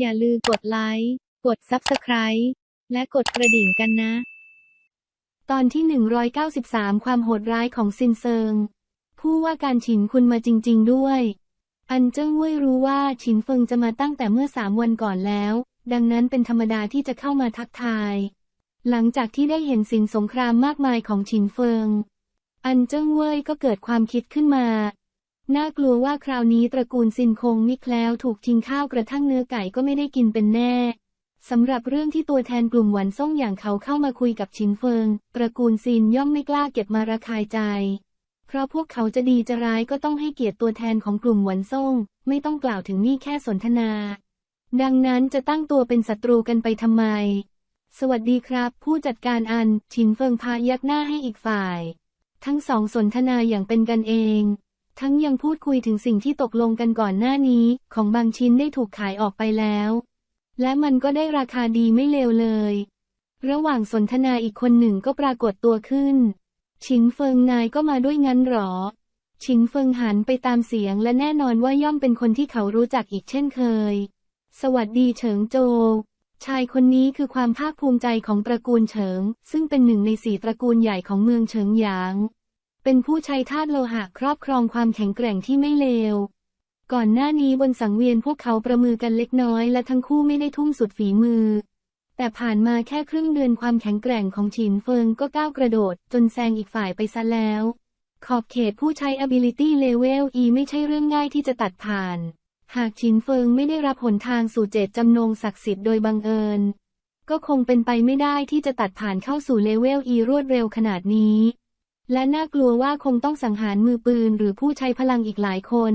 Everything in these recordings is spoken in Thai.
อย่าลืมกดไลค์ กด Subscribe และกดกระดิ่งกันนะ ตอนที่ 193 ความโหดร้ายของซินเซิง ผู้ว่าการฉินคุณมาจริง ๆ ด้วย อันเจิ้งเว่ยรู้ว่าฉินเฟิงจะมาตั้งแต่เมื่อสามวันก่อนแล้ว ดังนั้นเป็นธรรมดาที่จะเข้ามาทักทาย หลังจากที่ได้เห็นสินสงครามมากมายของฉินเฟิง อันเจิ้งเว่ยก็เกิดความคิดขึ้นมา น่ากลัวว่าคราวนี้ตระกูลซินคงมิแคล้วถูกทิ้งข้าวกระทั่งเนื้อไก่ก็ไม่ได้กินเป็นแน่สำหรับเรื่องที่ตัวแทนกลุ่มหวันซ่งอย่างเขาเข้ามาคุยกับชินเฟิง ตระกูลซินย่อมไม่กล้าเก็บมาระคายใจ เพราะพวกเขาจะดีจะร้ายก็ต้องให้เกียรติตัวแทนของกลุ่มหวันซ่ง ไม่ต้องกล่าวถึงนี่แค่สนทนา ดังนั้นจะตั้งตัวเป็นศัตรูกันไปทำไม สวัสดีครับ ผู้จัดการอันชินเฟิงพายักหน้าให้อีกฝ่าย ทั้งสองสนทนาอย่างเป็นกันเอง ทั้งยังพูดคุยถึงสิ่งที่ตกลงกันก่อนหน้านี้ ของบางชิ้นได้ถูกขายออกไปแล้ว และมันก็ได้ราคาดีไม่เลวเลย ระหว่างสนทนาอีกคนหนึ่งก็ปรากฏตัวขึ้น ชิงเฟิงนายก็มาด้วยงั้นหรอ ชิงเฟิงหันไปตามเสียงและแน่นอนว่าย่อมเป็นคนที่เขารู้จักอีกเช่นเคย สวัสดีเฉิงโจชายคนนี้คือความภาคภูมิใจของตระกูลเฉิง ซึ่งเป็นหนึ่งในสี่ตระกูลใหญ่ของเมืองเฉิงหยาง เป็นผู้ใช้ธาตุโลหะครอบครองความแข็งแกร่งที่ไม่เลว ก่อนหน้านี้บนสังเวียนพวกเขาประมือกันเล็กน้อยและทั้งคู่ไม่ได้ทุ่มสุดฝีมือ แต่ผ่านมาแค่ครึ่งเดือนความแข็งแกร่งของฉินเฟิงก็ก้าวกระโดด จนแซงอีกฝ่ายไปซะแล้ว ขอบเขตผู้ใช้ ability level E ไม่ใช่เรื่องง่ายที่จะตัดผ่าน หากฉินเฟิงไม่ได้รับหนทางสู่เจตจำนงศักดิ์สิทธิ์โดยบังเอิญ ก็คงเป็นไปไม่ได้ที่จะตัดผ่านเข้าสู่เลเวล E รวดเร็วขนาดนี้ และน่ากลัวว่าคงต้องสังหารมือปืนหรือผู้ใช้พลังอีกหลายคน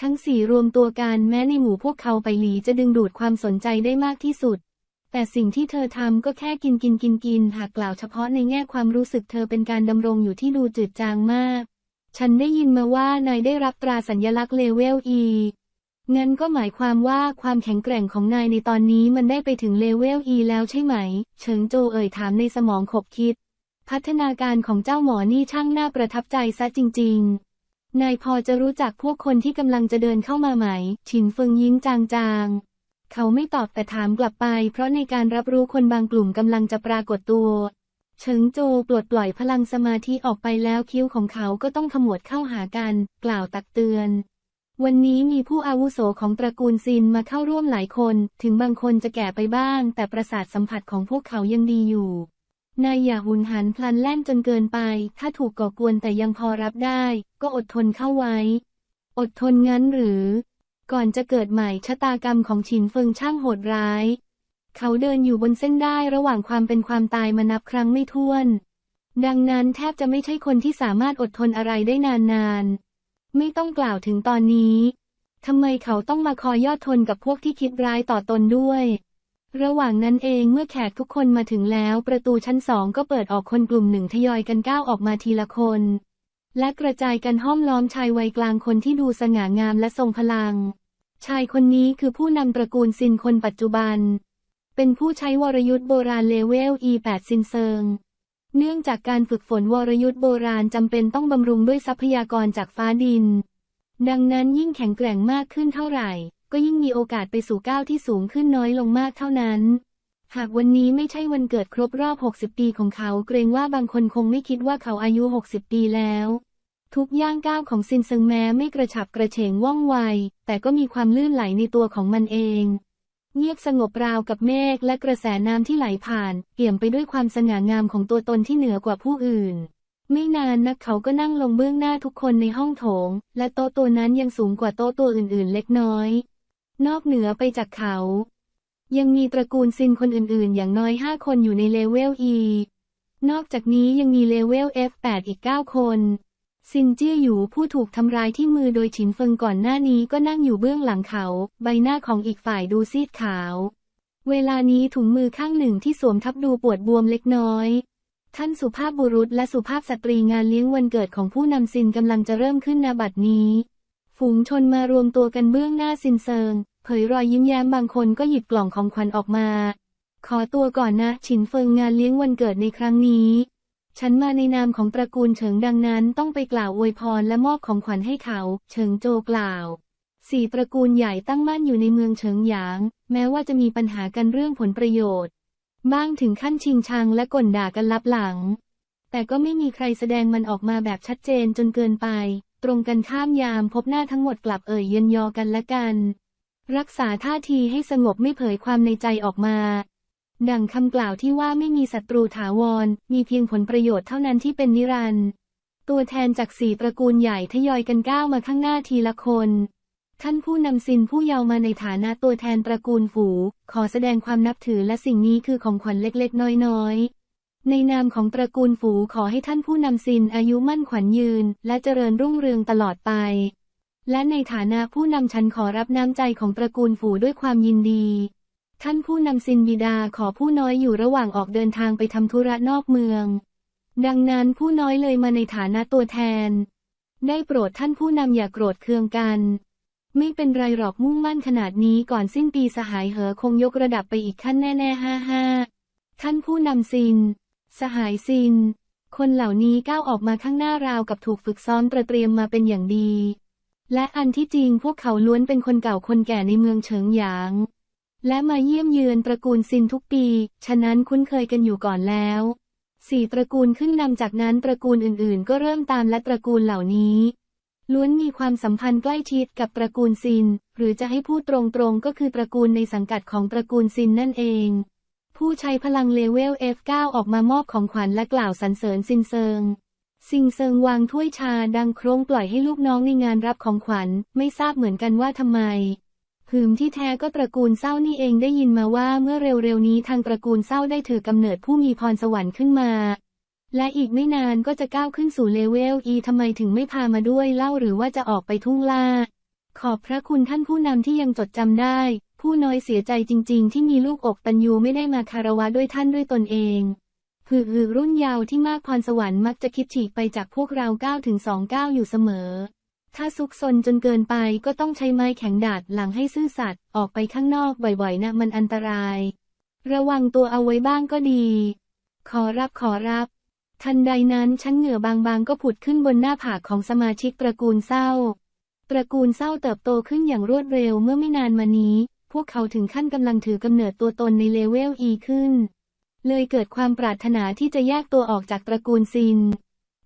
ทั้งสี่รวมตัวกันแม้ในหมู่พวกเขาไปหลีจะดึงดูดความสนใจได้มากที่สุด แต่สิ่งที่เธอทำก็แค่กินกินกินกินหากกล่าวเฉพาะในแง่ความรู้สึกเธอเป็นการดำรงอยู่ที่ดูจืดจางมาก ฉันได้ยินมาว่านายได้รับตราสัญลักษณ์เลเวล E งั้นก็หมายความว่าความแข็งแกร่งของนายในตอนนี้มันได้ไปถึงเลเวล E แล้วใช่ไหม เฉิงโจเอ่ยถามในสมองขบคิด พัฒนาการของเจ้าหมอนี่ช่างน่าประทับใจซะจริง ๆ นายพอจะรู้จักพวกคนที่กำลังจะเดินเข้ามาไหม ฉินเฟิงยิ้มจางๆ เขาไม่ตอบแต่ถามกลับไป เพราะในการรับรู้คนบางกลุ่มกำลังจะปรากฏตัว เฉิงโจปลดปล่อยพลังสมาธิออกไปแล้วคิ้วของเขาก็ต้องขมวดเข้าหากัน กล่าวตักเตือน วันนี้มีผู้อาวุโสของตระกูลซินมาเข้าร่วมหลายคน ถึงบางคนจะแก่ไปบ้าง แต่ประสาทสัมผัสของพวกเขายังดีอยู่ นายอย่าหุนหันพลันแล่นจนเกินไป ถ้าถูกก่อกวนแต่ยังพอรับได้ ก็อดทนเข้าไว้ อดทนงั้นหรือ ก่อนจะเกิดใหม่ชะตากรรมของฉินเฟิงช่างโหดร้าย เขาเดินอยู่บนเส้นได้ระหว่างความเป็นความตายมานับครั้งไม่ถ้วน ดังนั้นแทบจะไม่ใช่คนที่สามารถอดทนอะไรได้นานๆ ไม่ต้องกล่าวถึงตอนนี้ทำไมเขาต้องมาคอยยอดทนกับพวกที่คิดร้ายต่อตนด้วย ระหว่างนั้นเองเมื่อแขกทุกคนมาถึงแล้ว ประตูชั้นสองก็เปิดออกคนกลุ่มหนึ่งทยอยกันก้าวออกมาทีละคน และกระจายกันห้อมล้อมชายวัยกลางคนที่ดูสง่างามและทรงพลัง ชายคนนี้คือผู้นำตระกูลซินคนปัจจุบัน เป็นผู้ใช้วรยุทธ์โบราณเลเวล E8 ซินเซิง เนื่องจากการฝึกฝนวรยุทธ์โบราณจำเป็นต้องบำรุงด้วยทรัพยากรจากฟ้าดิน ดังนั้นยิ่งแข็งแกร่งมากขึ้นเท่าไหร่ ก็ยิ่งมีโอกาสไปสู่ก้าวที่สูงขึ้นน้อยลงมากเท่านั้น หากวันนี้ไม่ใช่วันเกิดครบรอบ 60 ปีของเขา เกรงว่าบางคนคงไม่คิดว่าเขาอายุ 60 ปีแล้ว ทุกย่างก้าวของซินเซิงแม้ไม่กระฉับกระเฉงว่องไว แต่ก็มีความลื่นไหลในตัวของมันเองเงียบสงบราวกับเมฆและกระแสน้ำที่ไหลผ่านเปี่ยมไปด้วยความสง่างามของตัวตนที่เหนือกว่าผู้อื่น ไม่นานนักเขาก็นั่งลงเบื้องหน้าทุกคนในห้องโถง และโต๊ะตัวนั้นยังสูงกว่าโต๊ะตัวอื่นๆ เล็กน้อย นอกเหนือไปจากเขา ยังมีตระกูลซินคนอื่นๆ อย่างน้อย 5 คนอยู่ในเลเวล E นอกจากนี้ยังมีเลเวล F8 อีก 9 คน ซินเจี้ยอยู่ผู้ถูกทำร้ายที่มือโดยฉินเฟิงก่อนหน้านี้ก็นั่งอยู่เบื้องหลังเขา ใบหน้าของอีกฝ่ายดูซีดขาว เวลานี้ถุงมือข้างหนึ่งที่สวมทับดูปวดบวมเล็กน้อย ท่านสุภาพบุรุษและสุภาพสตรีงานเลี้ยงวันเกิดของผู้นำซินกำลังจะเริ่มขึ้นณบัดนี้ ฝูงชนมารวมตัวกันเบื้องหน้าซินเซิง เผยรอยยิ้มแย้มบางคนก็หยิบกล่องของขวัญออกมา ขอตัวก่อนนะ ฉินเฟิงงานเลี้ยงวันเกิดในครั้งนี้ ฉันมาในนามของตระกูลเฉิงดังนั้นต้องไปกล่าวอวยพรและมอบของขวัญให้เขา เฉิงโจกล่าวสี่ตระกูลใหญ่ตั้งมั่นอยู่ในเมืองเฉิงหยาง แม้ว่าจะมีปัญหากันเรื่องผลประโยชน์ บ้างถึงขั้นชิงชังและก่นด่ากันลับหลัง แต่ก็ไม่มีใครแสดงมันออกมาแบบชัดเจนจนเกินไป ตรงกันข้ามยามพบหน้าทั้งหมดกลับเอ่ยเย็นยอกันและกัน รักษาท่าทีให้สงบไม่เผยความในใจออกมา ดังคำกล่าวที่ว่าไม่มีศัตรูถาวร มีเพียงผลประโยชน์เท่านั้นที่เป็นนิรันดร์ตัวแทนจากสี่ตระกูลใหญ่ทยอยกันก้าวมาข้างหน้าทีละคนท่านผู้นำซินผู้เยาว์มาในฐานะตัวแทนตระกูลฝู ขอแสดงความนับถือและสิ่งนี้คือของขวัญเล็กๆ น้อยๆ ในนามของตระกูลฝูขอให้ท่านผู้นำซินอายุมั่นขวัญยืน และเจริญรุ่งเรืองตลอดไป และในฐานะผู้นำฉันขอรับน้ำใจของตระกูลฝูด้วยความยินดี ท่านผู้นำซินบิดาขอผู้น้อยอยู่ระหว่างออกเดินทางไปทำธุระนอกเมือง ดังนั้นผู้น้อยเลยมาในฐานะตัวแทน ได้โปรดท่านผู้นำอย่าโกรธเคืองกัน ไม่เป็นไรหรอกมุ่งมั่นขนาดนี้ก่อนสิ้นปีสหายเหอคงยกระดับไปอีกขั้นแน่ๆห้าห้าท่านผู้นำซิน สหายซิน คนเหล่านี้ก้าวออกมาข้างหน้าราวกับถูกฝึกซ้อมประเตรียมมาเป็นอย่างดี และอันที่จริงพวกเขาล้วนเป็นคนเก่าคนแก่ในเมืองเฉิงหยาง และมาเยี่ยมเยือนตระกูลซินทุกปี ฉะนั้นคุ้นเคยกันอยู่ก่อนแล้วสี่ตระกูลขึ้นนำจากนั้นตระกูลอื่นๆ ก็เริ่มตามและตระกูลเหล่านี้ล้วนมีความสัมพันธ์ใกล้ชิดกับตระกูลซิน หรือจะให้พูดตรงๆ ก็คือตระกูลในสังกัดของตระกูลซินนั่นเอง ผู้ใช้พลังเลเวล F9 ออกมามอบของขวัญและกล่าวสรรเสริญซินเซิงซิงเซิงวางถ้วยชาดังโครงปล่อยให้ลูกน้องในงานรับของขวัญ ไม่ทราบเหมือนกันว่าทำไมหืมที่แท้ก็ตระกูลเศร้านี่เองได้ยินมาว่าเมื่อเร็วๆนี้ทางตระกูลเศร้าได้ถือกำเนิดผู้มีพรสวรรค์ขึ้นมา และอีกไม่นานก็จะก้าวขึ้นสู่เลเวล E ทำไมถึงไม่พามาด้วยเล่าหรือว่าจะออกไปทุ่งล่า ขอบพระคุณท่านผู้นำที่ยังจดจำได้ ผู้น้อยเสียใจจริง ๆ ที่มีลูกอกตันยูไม่ได้มาคารวะด้วยท่านด้วยตนเองหือหือรุ่นยาวที่มากพรสวรรค์มักจะคิดฉีกไปจากพวกเรา9ถึง29อยู่เสมอ ถ้าซุกซนจนเกินไปก็ต้องใช้ไม้แข็งดาดหลังให้ซื่อสัตย์ออกไปข้างนอกบ่อยๆนะมันอันตราย ระวังตัวเอาไว้บ้างก็ดี ขอรับขอรับ ทันใดนั้นชั้นเหงื่อบางๆ ก็ผุดขึ้นบนหน้าผากของสมาชิกตระกูลเศร้า ตระกูลเศร้าเติบโตขึ้นอย่างรวดเร็วเมื่อไม่นานมานี้ พวกเขาถึงขั้นกำลังถือกำเนิดตัวตนในเลเวล E ขึ้น เลยเกิดความปรารถนาที่จะแยกตัวออกจากตระกูลซิน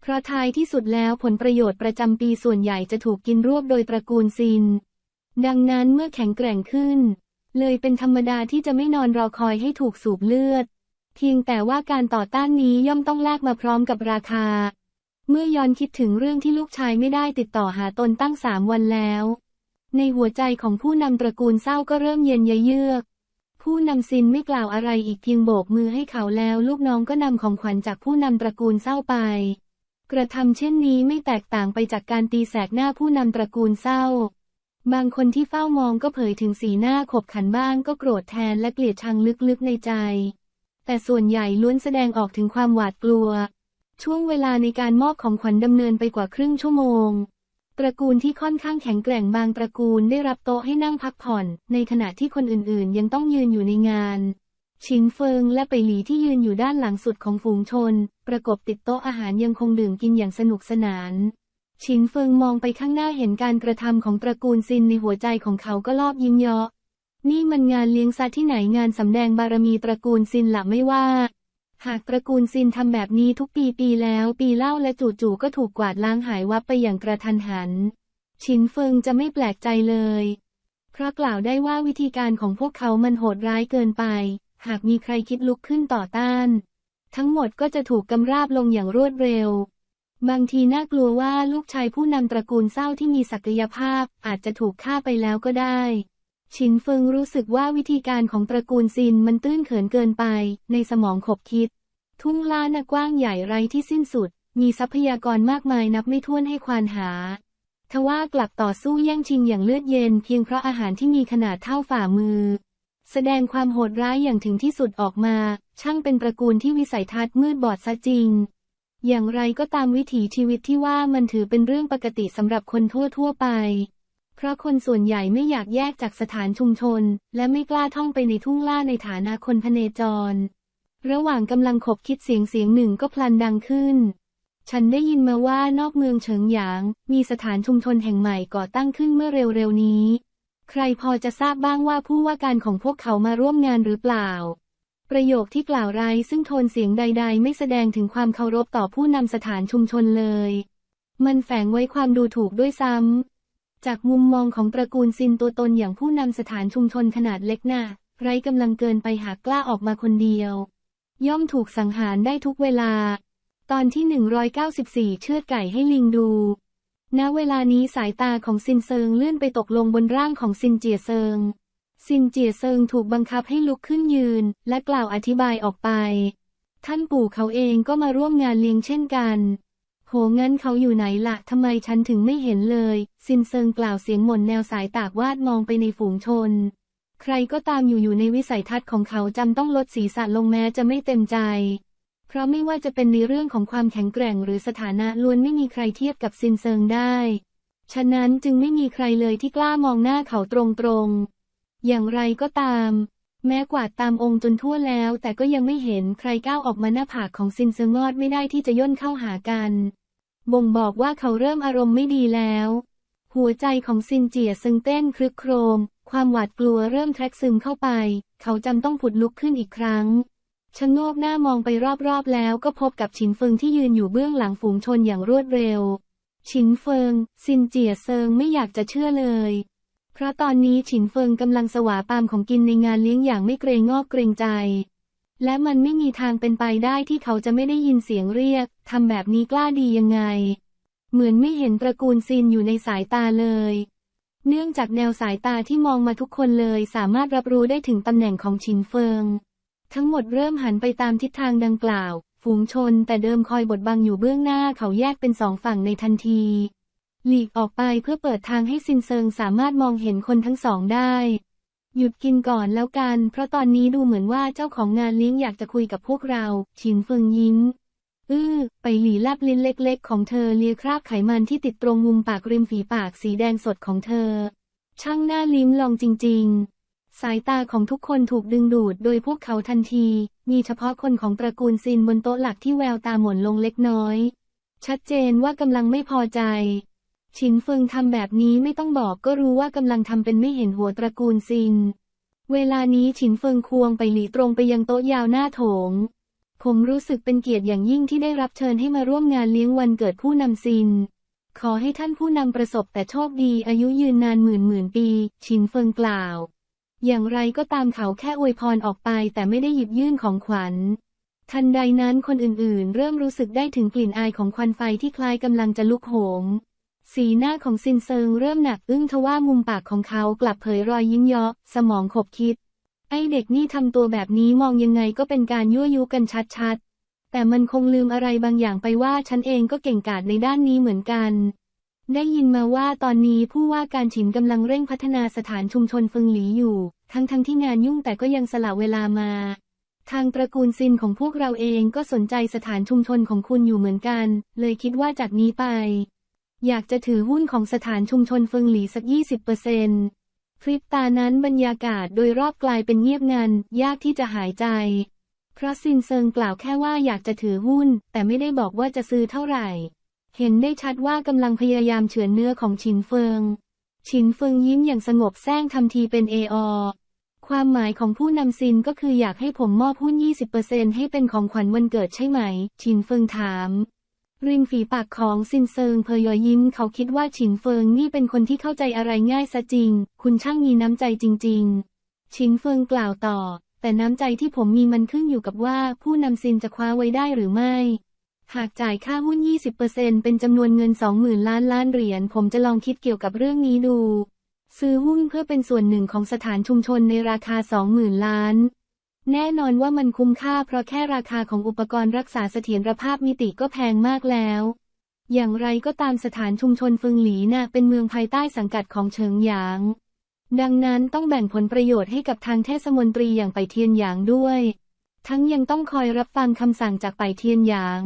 เพราะท้ายที่สุดแล้วผลประโยชน์ประจำปีส่วนใหญ่จะถูกกินรวบโดยตระกูลซิน ดังนั้นเมื่อแข็งแกร่งขึ้น เลยเป็นธรรมดาที่จะไม่นอนรอคอยให้ถูกสูบเลือด เพียงแต่ว่าการต่อต้านนี้ย่อมต้องแลกมาพร้อมกับราคา เมื่อย้อนคิดถึงเรื่องที่ลูกชายไม่ได้ติดต่อหาตนตั้งสามวันแล้ว ในหัวใจของผู้นำตระกูลเศร้าก็เริ่มเย็นเยือก ผู้นำซินไม่กล่าวอะไรอีกเพียงโบกมือให้เขาแล้วลูกน้องก็นำของขวัญจากผู้นำตระกูลเศร้าไป กระทำเช่นนี้ไม่แตกต่างไปจากการตีแสกหน้าผู้นำตระกูลเศร้า บางคนที่เฝ้ามองก็เผยถึงสีหน้าขบขันบ้างก็โกรธแทนและเกลียดชังลึกๆในใจ แต่ส่วนใหญ่ล้วนแสดงออกถึงความหวาดกลัว ช่วงเวลาในการมอบของขวัญดำเนินไปกว่าครึ่งชั่วโมง ระกูลที่ค่อนข้างแข็งแกร่งบางตระกูลได้รับโต๊ะให้นั่งพักผ่อน ในขณะที่คนอื่นๆ ยังต้องยืนอยู่ในงาน ชินเฟิงและไปหลีที่ยืนอยู่ด้านหลังสุดของฝูงชน ประกบติดโต๊ะอาหารยังคงดื่มกินอย่างสนุกสนาน ชินเฟิงมองไปข้างหน้าเห็นการกระทำของตระกูลซินในหัวใจของเขาก็รอบยิ้มเยาะนี่มันงานเลี้ยงซะที่ไหนงานสำแดงบารมีตระกูลซินละไม่ว่า หากตระกูลซินทำแบบนี้ทุกปีปีแล้วปีเล่าและจู่ๆก็ถูกกวาดล้างหายวับไปอย่างกระทันหัน ชินเฟิงจะไม่แปลกใจเลย เพราะกล่าวได้ว่าวิธีการของพวกเขามันโหดร้ายเกินไป หากมีใครคิดลุกขึ้นต่อต้าน ทั้งหมดก็จะถูกกำราบลงอย่างรวดเร็ว บางทีน่ากลัวว่าลูกชายผู้นำตระกูลเศร้าที่มีศักยภาพอาจจะถูกฆ่าไปแล้วก็ได้ ชินเฟิงรู้สึกว่าวิธีการของตระกูลซินมันตื้นเขินเกินไป ในสมองขบคิด ทุ่งลานกว้างใหญ่ไร้ที่สิ้นสุด มีทรัพยากรมากมายนับไม่ถ้วนให้ควานหา ทว่ากลับต่อสู้แย่งชิงอย่างเลือดเย็นเพียงเพราะอาหารที่มีขนาดเท่าฝ่ามือ แสดงความโหดร้ายอย่างถึงที่สุดออกมา ช่างเป็นตระกูลที่วิสัยทัศน์มืดบอดซะจริง อย่างไรก็ตามวิถีชีวิตที่ว่ามันถือเป็นเรื่องปกติสำหรับคนทั่วๆไป ราะคนส่วนใหญ่ไม่อยากแยกจากสถานชุมชน และไม่กล้าท่องไปในทุ่งล่าในฐานะคนพเนจร ระหว่างกำลังขบคิดเสียงเสียงหนึ่งก็พลันดังขึ้น ฉันได้ยินมาว่านอกเมืองเฉิงหยาง มีสถานชุมชนแห่งใหม่ก่อตั้งขึ้นเมื่อเร็วๆนี้ ใครพอจะทราบบ้างว่าผู้ว่าการของพวกเขามาร่วมงานหรือเปล่า ประโยคที่กล่าวไร้ซึ่งโทนเสียงใด ๆ ไม่แสดงถึงความเคารพต่อผู้นำสถานชุมชนเลย มันแฝงไว้ความดูถูกด้วยซ้ำ จากมุมมองของตระกูลซินตัวตนอย่างผู้นำสถานชุมชนขนาดเล็กน่ะไร้กำลังเกินไปหากกล้าออกมาคนเดียว ย่อมถูกสังหารได้ทุกเวลา ตอนที่ 194 เชือดไก่ให้ลิงดู ณ เวลานี้สายตาของซินเซิงเลื่อนไปตกลงบนร่างของซินเจียเซิง ซินเจียเซิงถูกบังคับให้ลุกขึ้นยืน และกล่าวอธิบายออกไป ท่านปู่เขาเองก็มาร่วมงานเลี้ยงเช่นกัน โหงั้นเขาอยู่ไหนละ่ะทำไมฉันถึงไม่เห็นเลย ซินเซิงกล่าวเสียงหม่นแนวสายตากวาดมองไปในฝูงชน ใครก็ตามอยู่อยู่ในวิสัยทัศน์ของเขาจำต้องลดศีรษะลงแม้จะไม่เต็มใจ เพราะไม่ว่าจะเป็นในเรื่องของความแข็งแกร่งหรือสถานะล้วนไม่มีใครเทียบกับซินเซิงได้ ฉะนั้นจึงไม่มีใครเลยที่กล้ามองหน้าเขาตรงๆ อย่างไรก็ตาม แม้กวาดตามองค์จนทั่วแล้ว แต่ก็ยังไม่เห็นใครก้าวออกมาหน้าผากของซินเซิงงอดไม่ได้ที่จะย่นเข้าหากัน บ่งบอกว่าเขาเริ่มอารมณ์ไม่ดีแล้ว หัวใจของซินเจียซึงเต้นครึกโครม ความหวาดกลัวเริ่มแทรกซึมเข้าไป เขาจำต้องผุดลุกขึ้นอีกครั้งชะโงกหน้ามองไปรอบๆแล้วก็พบกับฉินเฟิงที่ยืนอยู่เบื้องหลังฝูงชนอย่างรวดเร็ว ฉินเฟิง ซินเจียเซิงไม่อยากจะเชื่อเลย เพราะตอนนี้ฉินเฟิงกำลังสวาปามของกินในงานเลี้ยงอย่างไม่เกรงงอกเกรงใจ และมันไม่มีทางเป็นไปได้ที่เขาจะไม่ได้ยินเสียงเรียก ทำแบบนี้กล้าดียังไง เหมือนไม่เห็นตระกูลซินอยู่ในสายตาเลย เนื่องจากแนวสายตาที่มองมาทุกคนเลยสามารถรับรู้ได้ถึงตำแหน่งของฉินเฟิง ทั้งหมดเริ่มหันไปตามทิศทางดังกล่าว ฝูงชนแต่เดิมคอยบดบังอยู่เบื้องหน้าเขาแยกเป็นสองฝั่งในทันที หลีกออกไปเพื่อเปิดทางให้ซินเซิงสามารถมองเห็นคนทั้งสองได้ หยุดกินก่อนแล้วกัน เพราะตอนนี้ดูเหมือนว่าเจ้าของงานเลี้ยงอยากจะคุยกับพวกเราฉินเฟิงยิ้ม อื้อ ไปหลีลับลิ้นเล็กๆ ของเธอเลียคราบไขมันที่ติดตรงมุมปากริมฝีปากสีแดงสดของเธอ ช่างหน้าลิ้มลองจริง ๆ สายตาของทุกคนถูกดึงดูดโดยพวกเขาทันที มีเฉพาะคนของตระกูลซินบนโต๊ะหลักที่แววตาหม่นลงเล็กน้อย ชัดเจนว่ากำลังไม่พอใจ ฉินเฟิงทำแบบนี้ไม่ต้องบอกก็รู้ว่ากำลังทำเป็นไม่เห็นหัวตระกูลซิน เวลานี้ฉินเฟิงควงไปหลีตรงไปยังโต๊ะยาวหน้าโถง ผมรู้สึกเป็นเกียรติอย่างยิ่งที่ได้รับเชิญให้มาร่วมงานเลี้ยงวันเกิดผู้นำซิน ขอให้ท่านผู้นำประสบแต่โชคดีอายุยืนนานหมื่นหมื่นปี ฉินเฟิงกล่าว อย่างไรก็ตามเขาแค่อวยพรออกไปแต่ไม่ได้หยิบยื่นของขวัญทันใดนั้นคนอื่นๆ เริ่มรู้สึกได้ถึงกลิ่นอายของควันไฟที่คล้ายกำลังจะลุกโหม สีหน้าของซินเซิงเริ่มหนักอึ้งทว่ามุมปากของเขากลับเผยรอยยิ้มเยาะสมองขบคิด ไอเด็กนี่ทำตัวแบบนี้มองยังไงก็เป็นการยั่วยุกันชัดๆ แต่มันคงลืมอะไรบางอย่างไปว่าฉันเองก็เก่งกาจในด้านนี้เหมือนกัน ได้ยินมาว่าตอนนี้ผู้ว่าการฉินกำลังเร่งพัฒนาสถานชุมชนฟิงหลีอยู่ ทั้งๆทที่งานยุ่งแต่ก็ยังสละเวลามา ทางตระกูลซินของพวกเราเองก็สนใจสถานชุมชนของคุณอยู่เหมือนกัน เลยคิดว่าจากนี้ไป อยากจะถือหุ้นของสถานชุมชนเฟิงหลีสัก 20%เปอร์เซ็นต์พริบตานั้นบรรยากาศโดยรอบกลายเป็นเงียบงัน ยากที่จะหายใจ เพราะซินเซิงกล่าวแค่ว่าอยากจะถือหุ้น แต่ไม่ได้บอกว่าจะซื้อเท่าไหร่ เห็นได้ชัดว่ากำลังพยายามเฉือนเนื้อของฉินเฟิงฉินเฟิงยิ้มอย่างสงบแซงทำทีเป็นเออความหมายของผู้นำซินก็คืออยากให้ผมมอบหุ้น 20%ให้เป็นของขวัญวันเกิดใช่ไหมฉินเฟิงถาม ริมฝีปากของซินเซิงเพยยอยิ้มเขาคิดว่าฉินเฟิงนี่เป็นคนที่เข้าใจอะไรง่ายซะจริง คุณช่างมีน้ำใจจริง ๆ ฉินเฟิงกล่าวต่อ แต่น้ำใจที่ผมมีมันขึ้นอยู่กับว่าผู้นำซินจะคว้าไว้ได้หรือไม่ หากจ่ายค่าหุ้น 20%เป็นจำนวนเงิน 20,000 ล้านล้านเหรียญผมจะลองคิดเกี่ยวกับเรื่องนี้ดู ซื้อหุ้นเพื่อเป็นส่วนหนึ่งของสถานชุมชนในราคา 20,000 ล้าน แน่นอนว่ามันคุ้มค่าเพราะแค่ราคาของอุปกรณ์รักษาเสถียรภาพมิติก็แพงมากแล้ว อย่างไรก็ตามสถานชุมชนฟิงหลีน่ะเป็นเมืองภายใต้สังกัดของเฉิงหยาง ดังนั้นต้องแบ่งผลประโยชน์ให้กับทางเทศมนตรีอย่างไปเทียนหยางด้วย ทั้งยังต้องคอยรับฟังคำสั่งจากไปเทียนหยาง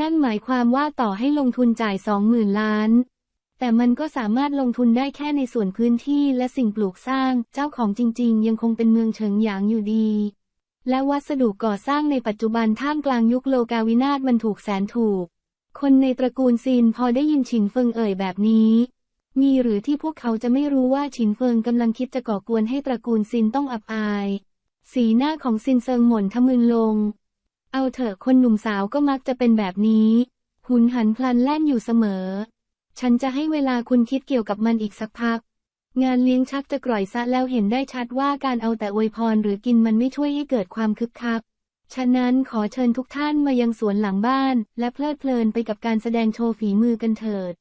นั่นหมายความว่าต่อให้ลงทุนจ่ายสองหมื่นล้าน แต่มันก็สามารถลงทุนได้แค่ในส่วนพื้นที่และสิ่งปลูกสร้าง เจ้าของจริง ๆ ยังคงเป็นเมืองเฉิงหยางอยู่ดี และวัสดุก่อสร้างในปัจจุบันท่ามกลางยุคโลกาวินาศมันถูกแสนถูก คนในตระกูลซินพอได้ยินฉินเฟิงเอ่ยแบบนี้ มีหรือที่พวกเขาจะไม่รู้ว่าฉินเฟิงกำลังคิดจะก่อกวนให้ตระกูลซินต้องอับอาย สีหน้าของซินเซิงหม่นทะมึนลง เอาเถอะคนหนุ่มสาวก็มักจะเป็นแบบนี้ หุนหันพลันแล่นอยู่เสมอ ฉันจะให้เวลาคุณคิดเกี่ยวกับมันอีกสักพัก งานเลี้ยงชักจะกร่อยซะแล้วเห็นได้ชัดว่าการเอาแต่อวยพรหรือกินมันไม่ช่วยให้เกิดความคึกคัก ฉะนั้นขอเชิญทุกท่านมายังสวนหลังบ้าน และเพลิดเพลินไปกับการแสดงโชว์ฝีมือกันเถิด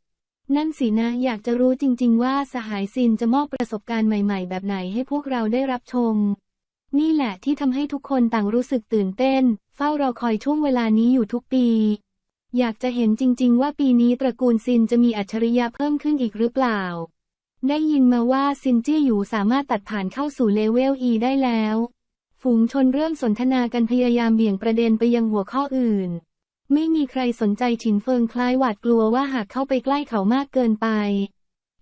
นั่นสินะอยากจะรู้จริง ๆ ว่าสหายซินจะมอบประสบการณ์ใหม่ๆ แบบไหนให้พวกเราได้รับชม นี่แหละที่ทำให้ทุกคนต่างรู้สึกตื่นเต้น เฝ้ารอคอยช่วงเวลานี้อยู่ทุกปี อยากจะเห็นจริง ๆ ว่าปีนี้ตระกูลซินจะมีอัจฉริยะเพิ่มขึ้นอีกหรือเปล่า ได้ยินมาว่าซินเจี้ยหยูสามารถตัดผ่านเข้าสู่เลเวล E ได้แล้ว ฝูงชนเริ่มสนทนากันพยายามเบี่ยงประเด็นไปยังหัวข้ออื่น ไม่มีใครสนใจฉินเฟิงคล้ายหวาดกลัวว่าหากเข้าไปใกล้เขามากเกินไป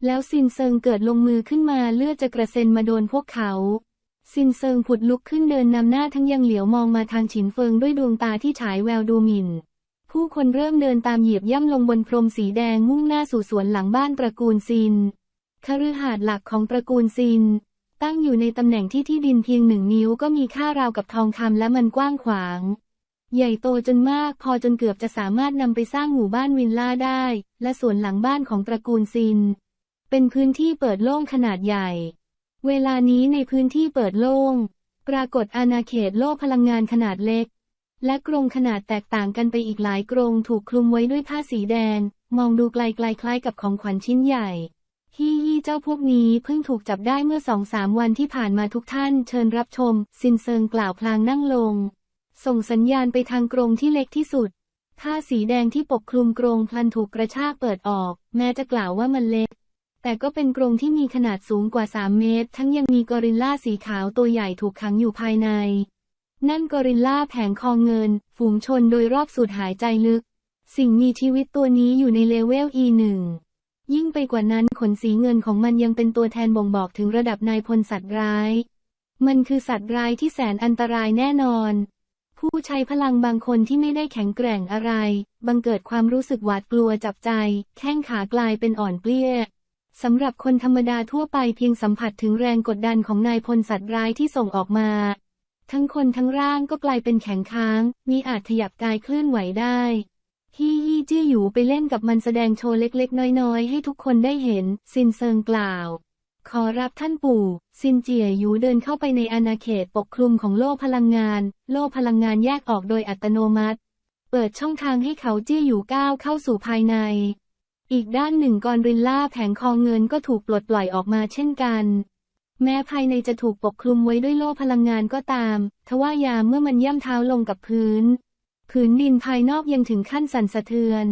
แล้วซินเซิงเกิดลงมือขึ้นมาเลือดจะกระเซ็นมาโดนพวกเขาซินเซิงผุดลุกขึ้นเดินนำหน้าทั้งยังเหลียวมองมาทางฉินเฟิงด้วยดวงตาที่ฉายแววดูหมิ่น ผู้คนเริ่มเดินตามเหยียบย่ำลงบนพรมสีแดงมุ่งหน้าสู่สวนหลังบ้านตระกูลซินคฤหาสน์หลักของตระกูลซิน ตั้งอยู่ในตำแหน่งที่ที่ดินเพียงหนึ่งนิ้วก็มีค่าราวกับทองคำและมันกว้างขวาง ใหญ่โตจนมากพอจนเกือบจะสามารถนำไปสร้างหมู่บ้านวิลล่าได้ และสวนหลังบ้านของตระกูลซิน เป็นพื้นที่เปิดโล่งขนาดใหญ่ เวลานี้ในพื้นที่เปิดโล่ง ปรากฏอาณาเขตโล่พลังงานขนาดเล็ก และกรงขนาดแตกต่างกันไปอีกหลายกรงถูกคลุมไว้ด้วยผ้าสีแดง มองดูไกลๆคล้ายกับของขวัญชิ้นใหญ่ฮี่ฮี่เจ้าพวกนี้เพิ่งถูกจับได้เมื่อสองสามวันที่ผ่านมาทุกท่านเชิญรับชม ซินเซิงกล่าวพลางนั่งลง ส่งสัญญาณไปทางกรงที่เล็กที่สุดผ้าสีแดงที่ปกคลุมกรงพลันถูกกระชากเปิดออก แม้จะกล่าวว่ามันเล็ก แต่ก็เป็นกรงที่มีขนาดสูงกว่า 3 เมตร ทั้งยังมีกอริลลาสีขาวตัวใหญ่ถูกขังอยู่ภายใน นั่นกอริลลาแผงคอเงิน ฝูงชนโดยรอบสูดหายใจลึก สิ่งมีชีวิตตัวนี้อยู่ในเลเวล E1 ยิ่งไปกว่านั้นขนสีเงินของมันยังเป็นตัวแทนบ่งบอกถึงระดับนายพลสัตว์ร้าย มันคือสัตว์ร้ายที่แสนอันตรายแน่นอน ผู้ใช้พลังบางคนที่ไม่ได้แข็งแกร่งอะไร บังเกิดความรู้สึกหวาดกลัวจับใจ แข้งขากลายเป็นอ่อนเปลี้ยสำหรับคนธรรมดาทั่วไปเพียงสัมผัสถึงแรงกดดันของนายพลสัตว์ร้ายที่ส่งออกมา ทั้งคนทั้งร่างก็กลายเป็นแข็งค้าง มีอาจขยับกายเคลื่อนไหวได้ฮี่ฮี่จี้อยู่ไปเล่นกับมันแสดงโชว์เล็กๆ น้อยๆ ให้ทุกคนได้เห็น ซินเซิงกล่าว ขอรับท่านปู่ ซินเจียหยูเดินเข้าไปในอาณาเขตปกคลุมของโล่พลังงาน โล่พลังงานแยกออกโดยอัตโนมัติ เปิดช่องทางให้เขาจี้อยู่ก้าวเข้าสู่ภายใน อีกด้านหนึ่งกอริลล่าแผงคองเงินก็ถูกปลดปล่อยออกมาเช่นกัน แม้ภายในจะถูกปกคลุมไว้ด้วยโล่พลังงานก็ตาม ทว่ายามเมื่อมันย่ำเท้าลงกับพื้น ผืนดินภายนอกยังถึงขั้นสั่นสะเทือน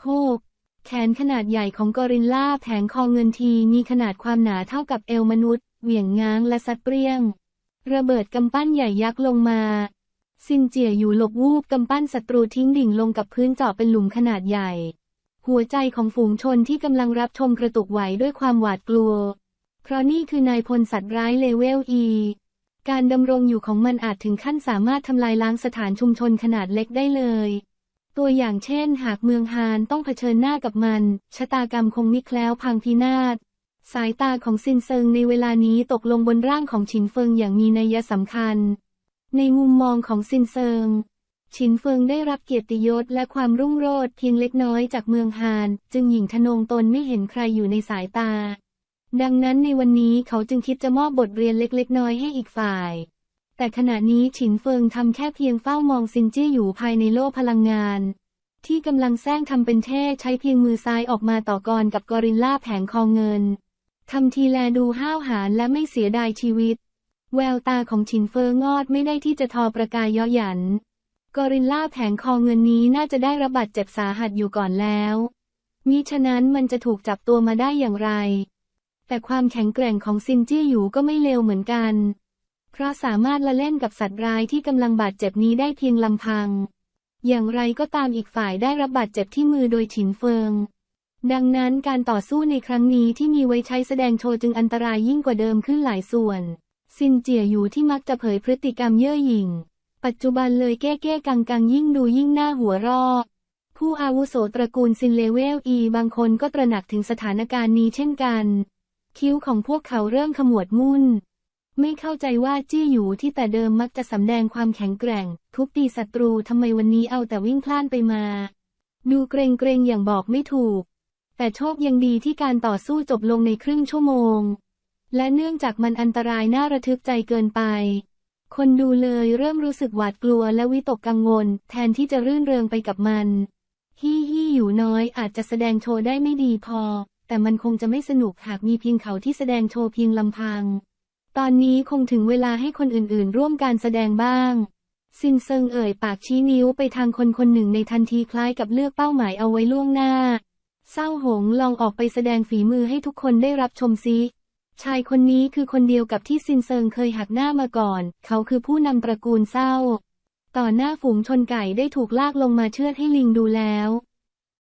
โฮกแขนขนาดใหญ่ของกอริลลาแผงคอเงินทีมีขนาดความหนาเท่ากับเอวมนุษย์ เหวี่ยงง้างและสัดเปรี้ยง ระเบิดกำปั้นใหญ่ยักษ์ลงมาซินเจียอยู่หลบวูบกำปั้นศัตรูทิ้งดิ่งลงกับพื้นเจาะเป็นหลุมขนาดใหญ่ หัวใจของฝูงชนที่กำลังรับชมกระตุกไหวด้วยความหวาดกลัว เพราะนี่คือนายพลสัตว์ร้ายเลเวล E การดำรงอยู่ของมันอาจถึงขั้นสามารถทำลายล้างสถานชุมชนขนาดเล็กได้เลย ตัวอย่างเช่น หากเมืองฮานต้องเผชิญหน้ากับมัน ชะตากรรมคงมิแคล้วพังพินาศ สายตาของซินเซิงในเวลานี้ตกลงบนร่างของฉินเฟิงอย่างมีนัยสำคัญ ในมุมมองของซินเซิง ฉินเฟิงได้รับเกียรติยศและความรุ่งโรจน์เพียงเล็กน้อยจากเมืองฮาน จึงหยิ่งทะนงตนไม่เห็นใครอยู่ในสายตา ดังนั้นในวันนี้เขาจึงคิดจะมอบบทเรียนเล็กๆ น้อยให้อีกฝ่าย แต่ขณะนี้ฉินเฟิงทำแค่เพียงเฝ้ามองซินจี้อยู่ภายในโลกพลังงาน ที่กำลังแซงทำเป็นเท่ใช้เพียงมือซ้ายออกมาต่อกรกับกอริลลาแผงคอเงินทำทีแลดูห้าวหาญและไม่เสียดายชีวิต แววตาของฉินเฟิงงอดไม่ได้ที่จะทอประกายย่อหยัน กอริลลาแผงคอเงินนี้น่าจะได้รับบาดเจ็บสาหัสอยู่ก่อนแล้วมิฉะนั้นมันจะถูกจับตัวมาได้อย่างไร แต่ความแข็งแกร่งของซินจี้อยู่ก็ไม่เลวเหมือนกัน เพราะสามารถละเล่นกับสัตว์ร้ายที่กำลังบาดเจ็บนี้ได้เพียงลำพัง อย่างไรก็ตามอีกฝ่ายได้รับบาดเจ็บที่มือโดยฉินเฟิง ดังนั้นการต่อสู้ในครั้งนี้ที่มีไว้ใช้แสดงโชว์จึงอันตรายยิ่งกว่าเดิมขึ้นหลายส่วน ซินเจียอยู่ที่มักจะเผยพฤติกรรมเย่อหยิ่ง ปัจจุบันเลยแก้แก้กังกังยิ่งดูยิ่งหน้าหัวรอกผู้อาวุโสตระกูลซินเลเวลอีบางคนก็ตระหนักถึงสถานการณ์นี้เช่นกัน คิ้วของพวกเขาเริ่มขมวดงุ่น ไม่เข้าใจว่าจี้อยู่ที่แต่เดิมมักจะสำแดงความแข็งแกร่ง ทุบตีศัตรูทำไมวันนี้เอาแต่วิ่งพล่านไปมา ดูเกรงเกรงอย่างบอกไม่ถูก แต่โชคยังดีที่การต่อสู้จบลงในครึ่งชั่วโมง และเนื่องจากมันอันตรายน่าระทึกใจเกินไป คนดูเลยเริ่มรู้สึกหวาดกลัวและวิตกกังวล แทนที่จะรื่นเริงไปกับมัน ฮี่ฮี่อยู่น้อยอาจจะแสดงโชว์ได้ไม่ดีพอ แต่มันคงจะไม่สนุกหากมีเพียงเขาที่แสดงโชว์เพียงลำพัง ตอนนี้คงถึงเวลาให้คนอื่นๆ ร่วมการแสดงบ้าง ซินเซิงเอ่ยปากชี้นิ้วไปทางคนคนหนึ่งในทันทีคล้ายกับเลือกเป้าหมายเอาไว้ล่วงหน้า เศร้าหงลองออกไปแสดงฝีมือให้ทุกคนได้รับชมซิชายคนนี้คือคนเดียวกับที่ซินเซิงเคยหักหน้ามาก่อน เขาคือผู้นำตระกูลเศร้า ต่อหน้าฝูงชนไก่ได้ถูกลากลงมาเชือดให้ลิงดูแล้ว